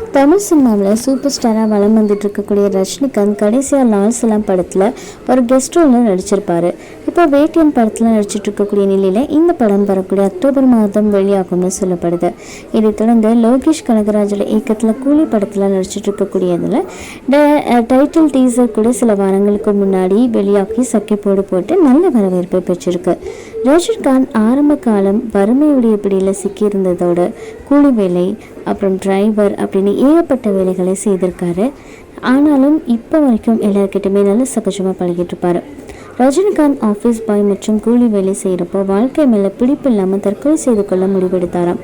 தமிழ் சினிமாவில் சூப்பர் ஸ்டாராக வலம் வந்துட்டு இருக்கக்கூடிய ரஜினிகாந்த் கடைசியாக லால் சலாம் படத்தில் ஒரு கெஸ்ட் ரோலில் நடிச்சிருப்பாரு. இப்போ வேட்டியன் படத்தில் நடிச்சிட்டு இருக்கக்கூடிய நிலையில் இந்த படம் வரக்கூடிய அக்டோபர் மாதம் வெளியாகும்னு சொல்லப்படுது. இதைத் தொடர்ந்து லோகேஷ் கனகராஜோட இயக்கத்தில் கூலி படத்தில் நடிச்சிட்டு இருக்கக்கூடியதில் டைட்டில் டீசர் கூட சில வாரங்களுக்கு முன்னாடி வெளியாகி சக்கிப்போடு போட்டு நல்ல வரவேற்பை பெற்றிருக்கு. ரஜினிகாந்த் ஆரம்ப காலம் வறுமையுடைய பிடியில் சிக்கியிருந்ததோடு கூலி வேலை அப்புறம் டிரைவர் அப்படின்னு ஏகப்பட்ட வேலைகளை செய்திருக்காரு. ஆனாலும் இப்போ வரைக்கும் எல்லாருக்கிட்டுமே நல்ல சகஜமாக பழகிட்டு இருப்பாரு. ரஜினிகாந்த் ஆஃபீஸ் பாய் மற்றும் கூலி வேலை செய்கிறப்போ வாழ்க்கை மேலே பிடிப்பு இல்லாமல் தற்கொலை செய்து கொள்ள முடிவெடுத்தாராம்.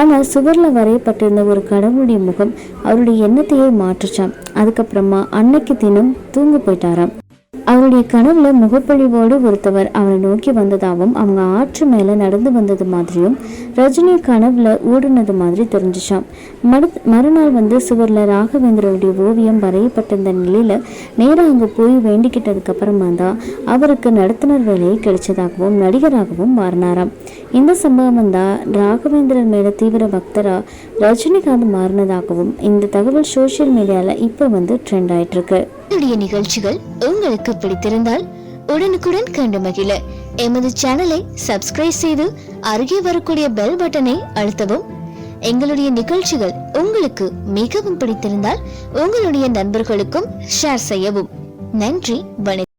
ஆனால் சுவரில் வரையப்பட்டிருந்த ஒரு கடவுளுடைய முகம் அவருடைய எண்ணத்தையே மாற்றுச்சாம். அதுக்கப்புறமா அன்னைக்கு தினம் தூங்க போயிட்டாராம். அவருடைய கனவுல முகப்பொழிவோடு ஒருத்தவர் அவனை நோக்கி வந்ததாகவும் அவங்க ஆற்று மேல நடந்து வந்தது மாதிரியும் ரஜினி கனவுல ஓடுனது மாதிரி தெரிஞ்சுச்சாம். மறு மறுநாள் வந்து சுவர்ல ராகவேந்திரருடைய ஓவியம் வரையப்பட்டிருந்த நிலையில நேராக அங்க போய் வேண்டிக்கிட்டதுக்கு அப்புறமா தான் அவருக்கு நடத்துனர் வேலையை கிடைச்சதாகவும் நடிகராகவும் மாறினாராம். இந்த சம்பவம் தான் ராகவேந்திரன் மேல தீவிர பக்தரா ரஜினிகாந்த் மாறினதாகவும் இந்த தகவல் சோசியல் மீடியால இப்போ வந்து ட்ரெண்ட் ஆயிட்டு இருக்கு என்னுடைய நிகழ்ச்சிகள் உங்களுக்கு பிடித்திருந்தால் உடனுக்குடன் கண்டு மகிழ. எமது சேனலை சப்ஸ்கிரைப் செய்து அருகே வரக்கூடிய பெல் பட்டனை அழுத்தவும். எங்களுடைய நிகழ்ச்சிகள் உங்களுக்கு மிகவும் பிடித்திருந்தால் உங்களுடைய நண்பர்களுக்கும் ஷேர் செய்யவும். நன்றி வணக்கம்.